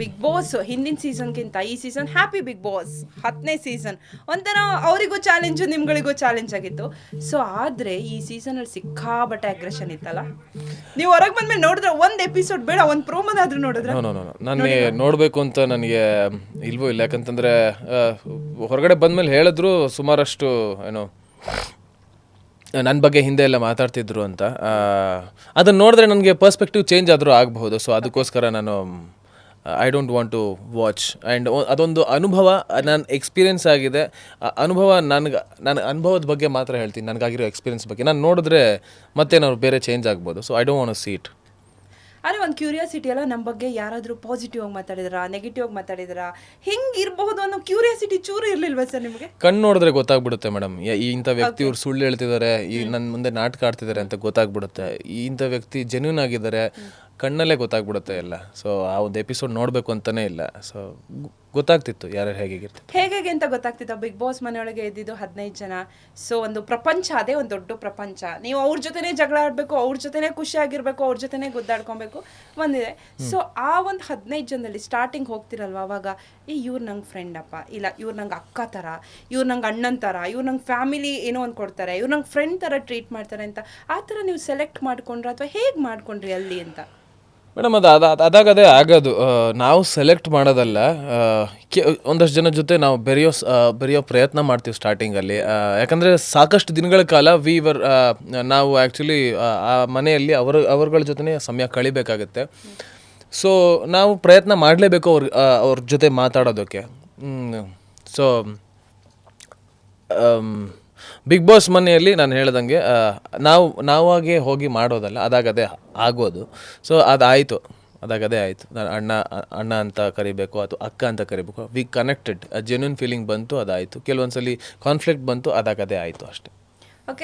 Big boss ಹಿಂದಿನ ಸೀಸನ್ಗಿಂತ ಈ ಸೀಸನ್ ಹ್ಯಾಪಿ ಬಿಗ್ ಬಾಸ್ ಹತ್ತನೇ ಸೀಸನ್ ಒಂಥರ ಅವರಿಗೂ ಚಾಲೆಂಜು ನಿಮ್ಗಳಿಗೂ ಚಾಲೆಂಜ್ ಆಗಿತ್ತು. ಸೊ ಆದ್ರೆ ಈ ಸೀಸನ್ ಅಲ್ಲಿ ಸಿಕ್ಕಾಬಟ್ಟೆ ಅಗ್ರೆಷನ್ ಇತ್ತಲ್ಲ? ನೀವು ಹೊರಗೆ ಬಂದ್ಮೇಲೆ ನೋಡಿದ್ರೆ ಒಂದ್ ಎಪಿಸೋಡ್ ಬೇಡ ಒಂದು ಪ್ರೋಮೋದಾದ್ರೂ ನೋಡಿದ್ರೆ? ನನಗೆ ನೋಡಬೇಕು ಅಂತ ನನಗೆ ಇಲ್ವೋ ಇಲ್ಲ. ಯಾಕಂತಂದ್ರೆ ಹೊರಗಡೆ ಬಂದ್ಮೇಲೆ ಹೇಳಿದ್ರು ಸುಮಾರಷ್ಟು ಏನು ನನ್ನ ಬಗ್ಗೆ ಹಿಂದೆ ಎಲ್ಲ ಮಾತಾಡ್ತಿದ್ರು ಅಂತ. ಅದನ್ನು ನೋಡಿದ್ರೆ ನನಗೆ ಪರ್ಸ್ಪೆಕ್ಟಿವ್ ಚೇಂಜ್ ಆದರೂ ಆಗಬಹುದು. ಸೊ ಅದಕ್ಕೋಸ್ಕರ ನಾನು I don't want to watch and ಅದೊಂದು ಅನುಭವ ನನ್ನ ಎಕ್ಸ್ಪೀರಿಯೆನ್ಸ್ ಆಗಿದೆ. ಆ ಅನುಭವ ನನಗೆ ನನ್ನ ಅನುಭವದ ಬಗ್ಗೆ ಮಾತ್ರ ಹೇಳ್ತೀನಿ. ನನಗಾಗಿರೋ ಎಕ್ಸ್ಪೀರಿಯೆನ್ಸ್ ಬಗ್ಗೆ. ನಾನು ನೋಡಿದ್ರೆ ಮತ್ತೇನಾದ್ರು ಬೇರೆ ಚೇಂಜ್ ಆಗ್ಬೋದು. So I don't want seat ಆದರೆ ಒಂದು ಕ್ಯೂರಿಯಾಸಿಟಿ ಎಲ್ಲ ನಮ್ಮ ಬಗ್ಗೆ ಯಾರಾದರೂ ಪಾಸಿಟಿವ್ ಆಗಿ ಮಾತಾಡಿದ್ರಾ ನೆಗೆಟಿವ್ ಆಗಿ ಮಾತಾಡಿದ್ರಾ? ಹಿಂಗೆ ಇರಬಹುದು ಅನ್ನೋ ಕ್ಯೂರಿಯಾಸಿಟಿ ಚೂರು ಇರಲಿಲ್ವಾ ಸರ್ ನಿಮಗೆ? ಕಣ್ಣು ನೋಡಿದ್ರೆ ಗೊತ್ತಾಗ್ಬಿಡುತ್ತೆ ಮೇಡಮ್. ಈ ಇಂಥ ವ್ಯಕ್ತಿ ಇವ್ರು ಸುಳ್ಳು ಹೇಳ್ತಿದ್ದಾರೆ ಈ ನನ್ನ ಮುಂದೆ ನಾಟಕ ಆಡ್ತಿದ್ದಾರೆ ಅಂತ ಗೊತ್ತಾಗ್ಬಿಡುತ್ತೆ. ಈ ಇಂಥ ವ್ಯಕ್ತಿ ಜೆನ್ಯೂನ್ ಆಗಿದ್ದಾರೆ. ಕಣ್ಣಲ್ಲೇ ಗೊತ್ತಾಗ್ಬಿಡುತ್ತೆ ಎಲ್ಲ. ಸೊ ಆ ಒಂದು ಎಪಿಸೋಡ್ ನೋಡಬೇಕು ಅಂತಲೇ ಇಲ್ಲ. ಸೊ ಗೊತ್ತಾಗ್ತಿತ್ತು ಯಾರ್ಯಾರು ಹೇಗಿರ್ತಿತ್ತು ಹೇಗೆ ಅಂತ ಗೊತ್ತಾಗ್ತಿತ್ತು. ಬಿಗ್ ಬಾಸ್ ಮನೆಯೊಳಗೆ ಇದ್ದಿದ್ದು ಹದಿನೈದು ಜನ. ಸೊ ಒಂದು ಪ್ರಪಂಚ ಅದೇ ಒಂದು ದೊಡ್ಡ ಪ್ರಪಂಚ. ನೀವು ಅವ್ರ ಜೊತೆನೇ ಜಗಳ ಆಡಬೇಕು ಅವ್ರ ಜೊತೆನೇ ಖುಷಿಯಾಗಿರ್ಬೇಕು ಅವ್ರ ಜೊತೆನೇ ಗುದ್ದಾಡ್ಕೊಬೇಕು ಒಂದಿದೆ ಸೊ ಆ ಒಂದು ಹದಿನೈದು ಜನದಲ್ಲಿ ಸ್ಟಾರ್ಟಿಂಗ್ ಹೋಗ್ತಿರಲ್ವ ಅವಾಗ? ಈ ಇವ್ರು ನಂಗೆ ಫ್ರೆಂಡ್ ಅಪ್ಪ. ಇಲ್ಲ ಇವ್ರು ನಂಗೆ ಅಕ್ಕ ಥರ ಇವ್ರು ನಂಗೆ ಅಣ್ಣನ ಥರ ಇವ್ರು ನಂಗೆ ಫ್ಯಾಮಿಲಿ ಏನೋ ಒಂದು ಕೊಡ್ತಾರೆ. ಇವ್ರು ನಂಗೆ ಫ್ರೆಂಡ್ ಥರ ಟ್ರೀಟ್ ಮಾಡ್ತಾರೆ ಅಂತ. ಆ ಥರ ನೀವು ಸೆಲೆಕ್ಟ್ ಮಾಡ್ಕೊಂಡ್ರೆ ಅಥವಾ ಹೇಗೆ ಮಾಡ್ಕೊಂಡ್ರಿ ಅಲ್ಲಿ ಅಂತ? ಮೇಡಮ್, ಅದು ಅದು ಅದು- ಅದಾಗದೇ ಆಗೋದು. ನಾವು ಸೆಲೆಕ್ಟ್ ಮಾಡೋದಲ್ಲ ಕೆ ಒಂದಷ್ಟು ಜನ ಜೊತೆ ನಾವು ಬೆರೆಯೋ ಸ್- ಬೆರೆಯೋ ಪ್ರಯತ್ನ ಮಾಡ್ತೀವಿ ಸ್ಟಾರ್ಟಿಂಗಲ್ಲಿ ಯಾಕಂದರೆ ಸಾಕಷ್ಟು ದಿನಗಳ ಕಾಲ ವಿ ವರ್ ನಾವು ಆ್ಯಕ್ಚುಲಿ ಆ ಮನೆಯಲ್ಲಿ ಅವರ ಅವರುಗಳ ಜೊತೆನೇ ಸಮಯ ಕಳಿಬೇಕಾಗತ್ತೆ. ಸೊ ನಾವು ಪ್ರಯತ್ನ ಮಾಡಲೇಬೇಕು ಅವ್ರ ಅವ್ರ ಜೊತೆ ಮಾತಾಡೋದಕ್ಕೆ. ಸೊ ಬಿಗ್ ಬಾಸ್ ಮನೆಯಲ್ಲಿ ನಾನು ಹೇಳ್ದಂಗೆ ನಾವು ನಾವಾಗೆ ಹೋಗಿ ಮಾಡೋದಲ್ಲ, ಅದಾಗದೇ ಆಗೋದು. ಸೊ ಅದಾಯಿತು. ಅದಾಗದೇ ಆಯಿತು. ನಾನು ಅಣ್ಣ ಅಣ್ಣ ಅಂತ ಕರಿಬೇಕು, ಅಥವಾ ಅಕ್ಕ ಅಂತ ಕರಿಬೇಕು. ವಿ ಕನೆಕ್ಟೆಡ್ ಜೆನ್ಯೂನ್ ಫೀಲಿಂಗ್ ಬಂತು, ಅದಾಯಿತು. ಕೆಲವೊಂದ್ಸಲಿ ಕಾನ್ಫ್ಲಿಕ್ಟ್ ಬಂತು, ಅದಾಗದೇ ಆಯಿತು ಅಷ್ಟೇ.